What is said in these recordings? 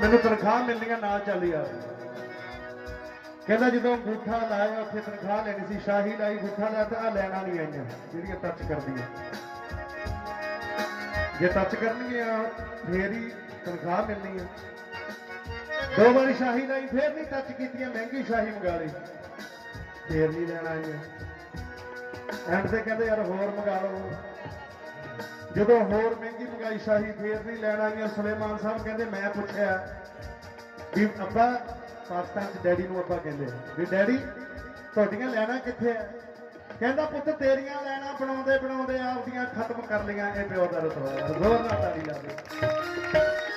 ਮੈਨੂੰ ਤਨਖਾਹ ਮਿਲਣੀ ਆ ਨਾਲ ਚੱਲ ਯਾਰ। ਕਹਿੰਦਾ ਜਦੋਂ ਅੰਗੂਠਾ ਲਾਇਆ, ਉੱਥੇ ਤਨਖਾਹ ਲੈਣੀ ਸੀ, ਸ਼ਾਹੀ ਲਾਈ, ਅੰਗੂਠਾ ਲਾਇਆ ਤੇ ਆ ਲੈਣਾ ਨਹੀਂ ਆਈਆਂ, ਜਿਹੜੀਆਂ ਟੱਚ ਕਰਦੀਆਂ। ਜੇ ਟੱਚ ਕਰਨਗੀਆਂ, ਫੇਰ ਹੀ ਤਨਖਾਹ ਮਿਲਣੀ ਆ ਦੋ ਵਾਰੀ ਸ਼ਾਹੀ ਲਾਈ, ਫੇਰ ਨਹੀਂ ਟੱਚ ਕੀਤੀਆਂ, ਮਹਿੰਗੀ ਸ਼ਾਹੀ ਮੰਗਾ ਲਈ। ਫੇਰ ਨਹੀਂ ਲੈਣਾ ਆਈਆਂ। ਐਂਡ ਤੇ ਕਹਿੰਦੇ, ਯਾਰ ਹੋਰ ਮੰਗਾ ਲਓ। ਜਦੋਂ ਹੋਰ ਮਹਿੰਗੀ ਮਹਿੰਗਾਈ ਸ਼ਾਹੀ ਫੇਰ ਨਹੀਂ ਲੈਣਾ ਆਈਆਂ ਸੁਲੇਮਾਨ ਸਾਹਿਬ ਕਹਿੰਦੇ ਮੈਂ ਪੁੱਛਿਆ ਵੀ ਅੱਬਾ ਪਾਕਿਸਤਾਨ ਚ ਡੈਡੀ ਨੂੰ ਆਪਾਂ ਕਹਿੰਦੇ ਆ, ਵੀ ਡੈਡੀ ਤੁਹਾਡੀਆਂ ਲੈਣਾ ਕਿੱਥੇ ਆ? ਕਹਿੰਦਾ ਪੁੱਤ ਤੇਰੀਆਂ ਲੈਣਾ ਬਣਾਉਂਦੇ ਬਣਾਉਂਦੇ ਆਪਦੀਆਂ ਖਤਮ ਕਰ ਲਈਆਂ ਇਹ ਪਿਓ ਦਾ ਰਸਵਾ ਜ਼ੋਰ ਨਾਲ ਤਾੜੀ ਲਾ ਦੇ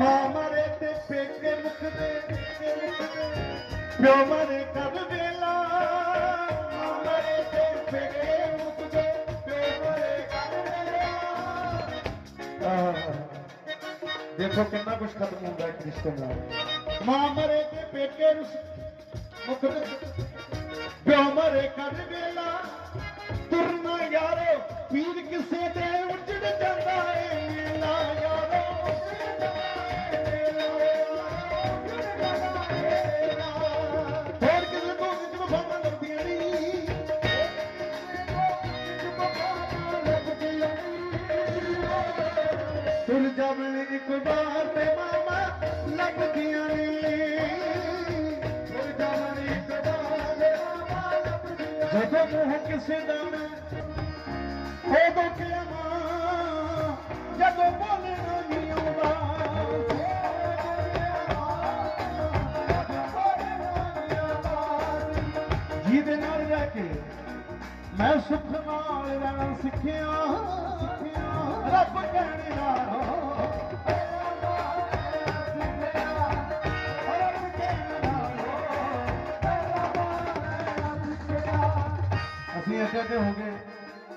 ਨਹੀਂ ਮਾਂ ਮਰੇ ਤੇ ਪੇਕੇ ਮੁਕਦੇ ਪਿਓ ਮਰੇ ਕਦ ਵੇਲਾ ਮਾਂ ਮਰੇ ਤੇ ਪੇਕੇ ਮੁਕਦੇ ਪਿਓ ਮਰੇ ਕਦ ਵੇਲਾ ਆਹ, ਦੇਖੋ ਕਿੰਨਾ ਕੁਝ ਖਤਮ ਹੁੰਦਾ ਹੈ ਰਿਸ਼ਤੇ ਨਾਲ ਮਾਂ ਮਰੇ ਤੇ ਪੇਕੇ ਰੁਸ ਮੁਕਦੇ ਪਿਓ ਮਰੇ ਕਦ ਵੇਲਾ ਤੁਰਨਾ ਯਾਰੋ ਪੀਰ ਕਿਸੇ ਦੇ ਤੁਰ ਜਾਵਣ ਇੱਕ ਵਾਰ ਤੇ ਮਾਮਾ ਲੱਭਦੀਆਂ ਨਹੀਂ ਤੁਰ ਜਾਵਣ ਇੱਕ ਵਾਰ ਤੇ ਮਾਮਾ ਲੱਭਦੀਆਂ ਜਦੋਂ ਮੂੰਹ ਕਿਸੇ ਦਾ ਮੈਂ ਉਦੋਂ ਕਿਹਾ ਜਦੋਂ ਬੋਲਣਾ ਨਹੀਂ ਆਉਂਦਾ। ਜਿਹਦੇ ਨਾਲ ਰਹਿ ਕੇ ਮੈਂ ਸੁੱਖ ਨਾਲ ਰਹਿਣਾ ਸਿੱਖਿਆ। ਰੱਬ ਅਸੀਂ ਇੱਥੇ ਤੇ ਹੋ ਗਏ।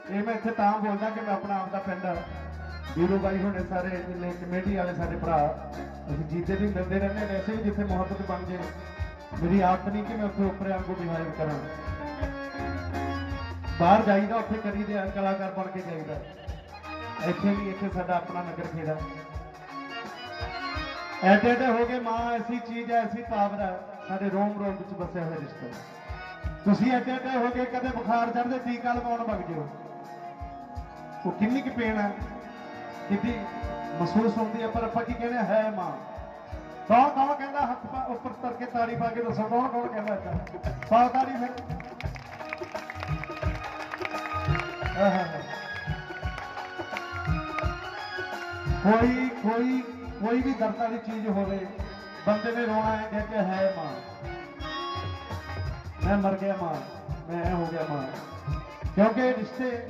ਇਹ ਮੈਂ ਇੱਥੇ ਤਾਂ ਬੋਲਦਾ ਕਿ ਮੈਂ ਆਪਣਾ ਆਪ ਦਾ ਪਿੰਡ ਆ ਵੀਰੋ ਬਾਈ ਹੁਣੇ ਸਾਰੇ ਜਿੰਨੇ ਕਮੇਟੀ ਵਾਲੇ ਸਾਡੇ ਭਰਾ। ਅਸੀਂ ਜੀਤੇ ਵੀ ਮਿਲਦੇ ਰਹਿੰਦੇ ਨੇ ਐਸੇ ਵੀ ਜਿੱਥੇ ਮੁਹੱਬਤ ਬਣ ਜੇ। ਮੇਰੀ ਆਦਤ ਨਹੀਂ ਕਿ ਮੈਂ ਉੱਥੇ ਉੱਪਰ ਵਾਂਗੂ ਬਿਹਾਰ ਕਰਾਂ। ਬਾਹਰ ਜਾਈਦਾ, ਉੱਥੇ ਕਰੀਦੇ ਆ, ਕਲਾਕਾਰ ਬਣ ਕੇ ਜਾਈਦਾ। ਇੱਥੇ ਵੀ, ਇੱਥੇ ਸਾਡਾ ਆਪਣਾ ਨਗਰ ਖੇੜਾ ਐਡੇ ਐਡੇ ਹੋ ਗਏ ਮਾਂ ਐਸੀ ਚੀਜ਼ ਹੈ, ਐਸੀ ਪਾਵਰ ਹੈ, ਸਾਡੇ ਰੋਮ ਰੋਮ ਵਿੱਚ ਵਸਿਆ ਹੋਇਆ ਰਿਸ਼ਤਾ। ਤੁਸੀਂ ਐਡੇ ਐਡੇ ਹੋ ਕੇ ਕਦੇ ਬੁਖਾਰ ਚੜਦੇ ਟੀਕਾ ਲਗਾਉਣ ਵਗ ਜਿਓ। ਉਹ ਕਿੰਨੀ ਕੁ ਪੇਣ ਹੈ। ਕਿੰਨੀ ਮਹਿਸੂਸ ਹੁੰਦੀ ਹੈ, ਪਰ ਆਪਾਂ ਕੀ ਕਹਿੰਦੇ ਹੈ ਮਾਂ। ਕੌਣ ਕੌਣ ਕਹਿੰਦਾ ਹੱਥ ਪਾ ਉੱਪਰ ਤਰ ਕੇ ਤਾੜੀ ਪਾ ਕੇ ਦੱਸੋ, ਕੌਣ ਕੌਣ ਕਹਿੰਦਾ ਏਦਾਂ ਪਾਓ ਤਾੜੀ ਫਿਰ। ਆਹਾ। ਕੋਈ ਕੋਈ ਕੋਈ ਵੀ ਦਰਦ ਵਾਲੀ ਚੀਜ਼ ਹੋਵੇ, ਬੰਦੇ ਨੇ ਰੋਣਾ ਹੈ, ਕਹਿ ਹੈ ਮਾਂ ਮੈਂ ਮਰ ਗਿਆ ਮਾਂ ਮੈਂ ਹੋ ਗਿਆ ਮਾਂ ਕਿਉਂਕਿ ਰਿਸ਼ਤੇ,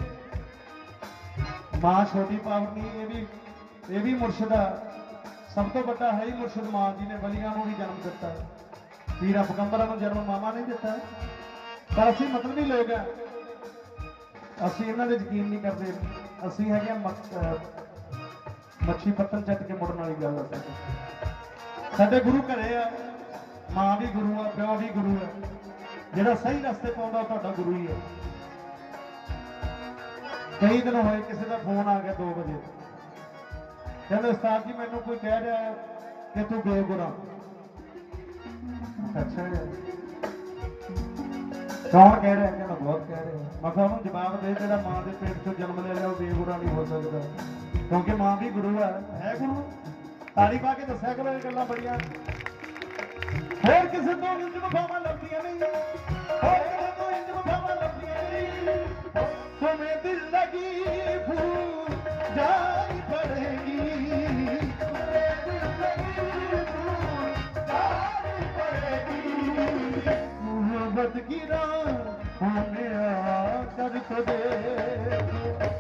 ਮਾਂ ਛੋਟੀ ਪਾਵਨੀ, ਇਹ ਵੀ ਇਹ ਵੀ ਮੁਰਸ਼ਿਦ ਆ। ਸਭ ਤੋਂ ਵੱਡਾ ਹੈ ਹੀ ਮੁਰਸ਼ਿਦ ਮਾਂ ਜੀ ਨੇ, ਬਲੀਆਂ ਨੂੰ ਵੀ ਜਨਮ ਦਿੱਤਾ। ਪੀਰਾ ਪਗੰਬਰਾਂ ਨੂੰ ਜਨਮ ਮਾਮਾ ਨਹੀਂ ਦਿੱਤਾ। ਪਰ ਅਸੀਂ ਮਤਲਬੀ ਲੋਕ ਆ। ਅਸੀਂ ਇਹਨਾਂ ਦੇ ਯਕੀਨ ਨਹੀਂ ਕਰਦੇ। ਅਸੀਂ ਹੈਗੇ ਆ ਮੱਛੀ ਪੱਤਨ ਚੱਟ ਕੇ ਮੁੜਨ ਵਾਲੀ ਗੱਲ ਆ ਸਾਡੇ। ਗੁਰੂ ਘਰੇ ਆ, ਮਾਂ ਵੀ ਗੁਰੂ ਆ, ਪਿਓ ਵੀ ਗੁਰੂ ਆ। ਜਿਹੜਾ ਸਹੀ ਰਸਤੇ ਪਾਉਂਦਾ ਤੁਹਾਡਾ ਗੁਰੂ ਹੀ ਹੈ ਕਈ ਦਿਨ ਹੋਏ ਕਿਸੇ ਦਾ ਫੋਨ ਆ ਗਿਆ 2 ਵਜੇ। ਕਹਿੰਦੇ, ਉਸਤਾਦ ਜੀ, ਮੈਨੂੰ ਕੋਈ ਕਹਿ ਰਿਹਾ ਕਿ ਤੂੰ ਬੇਗੁਨਾਹ। ਅੱਛਾ। ਕੌਣ ਕਹਿ ਰਿਹਾ ਕਹਿੰਦਾ ਬਹੁਤ ਕਹਿ ਰਿਹਾ? ਮੈਂ ਕਿਹਾ ਉਹਨੂੰ ਜਵਾਬ ਦੇ ਜਿਹੜਾ ਮਾਂ ਦੇ ਪੇਟ ਤੋਂ ਜਨਮ ਲੈ ਲਿਆ, ਉਹ ਬੇਗੁਨਾਹ ਨਹੀਂ ਹੋ ਸਕਦਾ। ਕਿਉਂਕਿ ਮਾਂ ਵੀ ਗੁਰੂ ਹੈ। ਹੈ ਗੁਰੂ? ਤਾੜੀ ਪਾ ਕੇ ਦੱਸਿਆ ਕਰੋ ਇਹ ਗੱਲਾਂ ਬੜੀਆਂ। ਹੋਰ ਕਿਸੇ ਤੋਂ ਇੰਜ ਵਫਾਵਾਂ দর্শন করে